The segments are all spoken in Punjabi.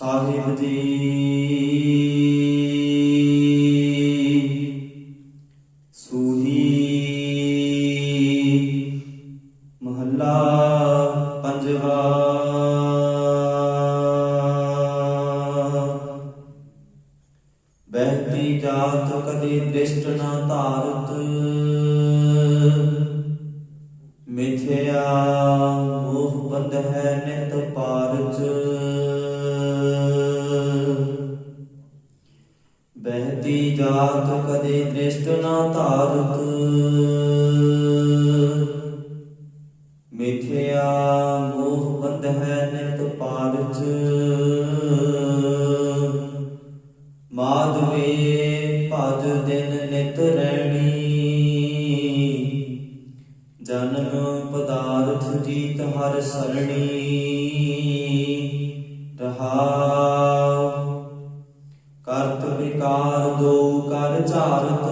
ਸਾਹਿਬ ਜੀ। ਸੂਹੀ ਮਹੱਲਾ ਪੰਜਵਾ। ਬਹਿਤੀ ਜਾਤ ਕਦੇ ਦ੍ਰਿਸ਼ਟ ਨਾ ਧਾਰਤ। ਮਿਥਿਆ ਮੋਹ ਬੰਧ ਹੈ ਨਿਤ ਪਾਰਜ ਬਹਿਤੀ ਜਾਤ ਕਦੇ ਦ੍ਰਿਸ਼ਟ ਨਾ ਧਾਰਤ? ਮਿਥਿਆ ਮੋਹ ਬੰਦ ਹੈ ਨਿਤ ਪਾਰਜ ਮਾਧਵੇ ਭਜ ਦਿਨ ਨਿਤ ਰਹਿਣੀ ਜਨਮ ਪਦਾਰਥ ਜੀਤ ਹਰ ਸਰਣੀ। ਕਾਰ ਦੋ ਕਰ ਝਾਰਤ।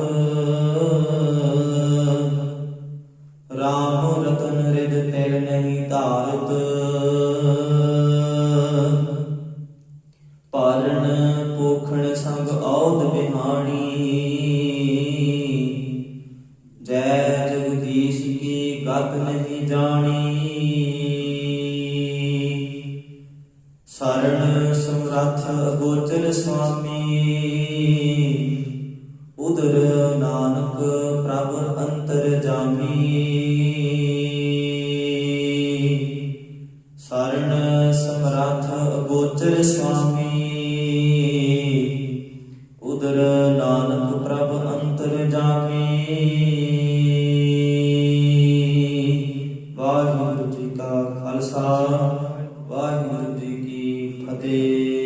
ਰਾਮ ਰਤਨ ਰਿਦ ਤਿਲ ਨਹੀਂ ਧਾਰਤ। ਪਾਲਣ ਪੋਖਣ ਸੰਗ ਔਦ ਬਿਹਾਣੀ ਜੈ ਜਗਦੀਸ਼ ਕੀ ਗਤ ਨਹੀਂ ਜਾਣੀ। ਸਰਣ ਸਮਰੱਥ ਅਗੋਚਰ ਸੁਆਮੀ। ਉਦਰ ਨਾਨਕ ਪ੍ਰਭ ਅੰਤਰ ਜਾਮੀ। ਸਰਣ ਸਮਰੱਥ ਗੋਚਰ ਸੁਆਮੀ। ਉਦਰ ਨਾਨਕ ਪ੍ਰਭ ਅੰਤਰ ਜਾਮੀ। ਵਾਹਿਗੁਰੂ ਜੀ ਕਾ ਖਾਲਸਾ, ਵਾਹਿਗੁਰੂ ਜੀ ਕੀ ਫਤਿਹ